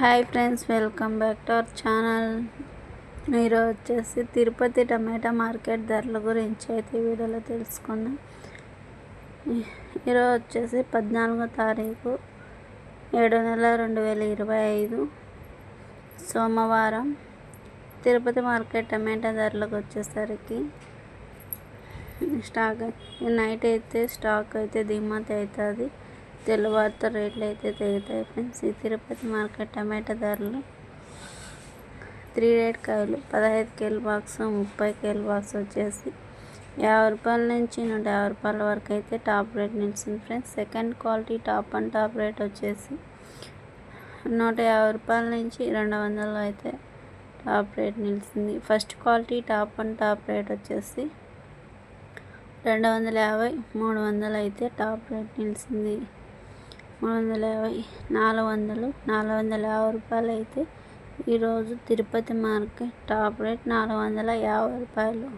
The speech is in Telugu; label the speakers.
Speaker 1: Hi friends welcome back to our channel. ఈరోజు వచ్చేసి తిరుపతి టమాటా మార్కెట్ ధరల గురించి అయితే వీడియోలో తెలుసుకుందాం. ఈరోజు వచ్చేసి పద్నాలుగో తారీఖు ఏడు నెల రెండు వేల ఇరవై ఐదు సోమవారం. తిరుపతి మార్కెట్ టమాటా ధరలకు వచ్చేసరికి స్టాక్ నైట్ అయితే స్టాక్ అయితే దిగుమతి అవుతుంది. తెల్లవారితో రేట్లు అయితే తెగుతాయి ఫ్రెండ్స్. ఈ తిరుపతి మార్కెట్ టమాటా ధరలు త్రీ రేట్ కాయలు పదహైదు కేలు బాక్స్ ముప్పై కేలు బాక్స్ వచ్చేసి యాభై రూపాయల నుంచి నూట యాభై రూపాయల వరకు అయితే టాప్ రేట్ నిలిచింది friends. Second quality top and top rate వచ్చేసి నూట యాభై రూపాయల నుంచి రెండు వందలు అయితే టాప్ రేట్ నిలిచింది. First quality top and top rate వచ్చేసి రెండు వందల యాభై మూడు వందలు అయితే టాప్ రేట్ నిలిచింది. మూడు వందల యాభై నాలుగు వందలు నాలుగు వందల యాభై రూపాయలు అయితే ఈరోజు తిరుపతి మార్కెట్ టాప్ రేట్ నాలుగు వందల యాభై రూపాయలు.